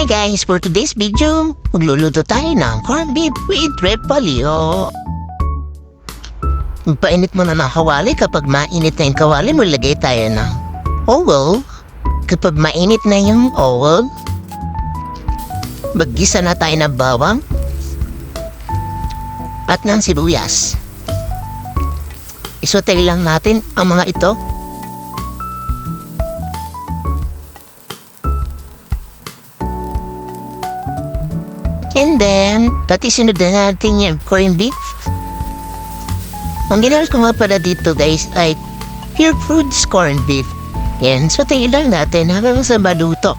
Hi guys, for today's video, magluluto tayo ng corned beef with repolyo. Painit mo na ng kawali kapag mainit na yung kawali, maglagay tayo ng oil. Kapag mainit na yung oil, maggisa na tayo ng bawang at ng sibuyas. Isotay lang natin ang mga ito And then, pati sinunod na natin yung corned beef. Ang ginamit ko nga pala dito guys ay pure foods corned beef. Yan, so tingin lang natin hanggang sa maluto.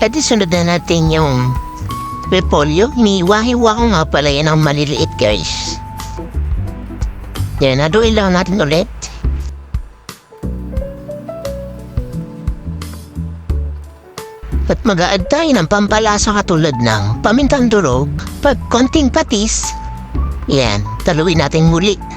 At sunod na natin yung repolyo. Hiniwa-hiwa ko nga pala yan ang maliliit guys. Yan, naduin lang natin ulit. At mag-aad tayo ng pampalasa katulad ng pamintang durog, pag konting patis. Yan, taluin natin muli.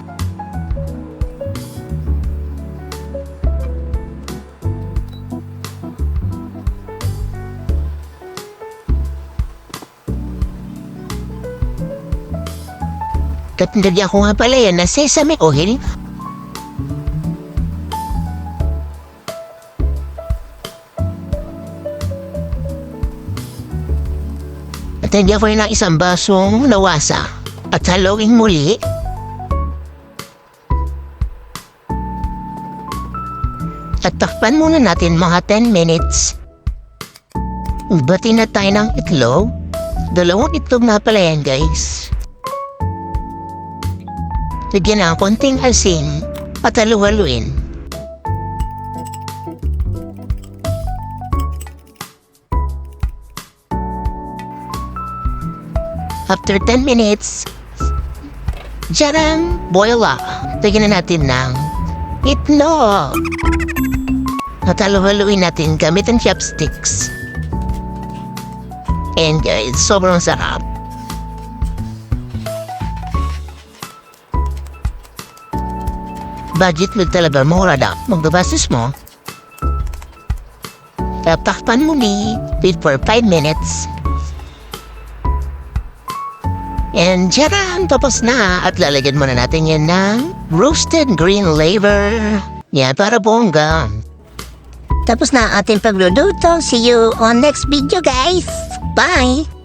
At nilagyan ko nga pala yan na sesame oil. At nilagyan ko rin ng isang basong nawasa. At haluin muli. At takpan muna natin mga 10 minutes. Bati na tayo ng itlog. Dalawang itlog na pala yan guys. Lagyan ng konting asin at halu-haluin. After 10 minutes, Jarang! Boil up. Lagyan na natin ng itlog. At halu-haluin natin gamit ang chopsticks. And guys, sobrang sarap. Budget mo talaga mura na magbabastos mo. Tatakpan mo ni wait for 5 minutes. And tiyaraan, tapos na. At lalagyan muna natin yan ng roasted green labor. Yan, para bongga. Tapos na ating pagluluto. See you on next video guys. Bye!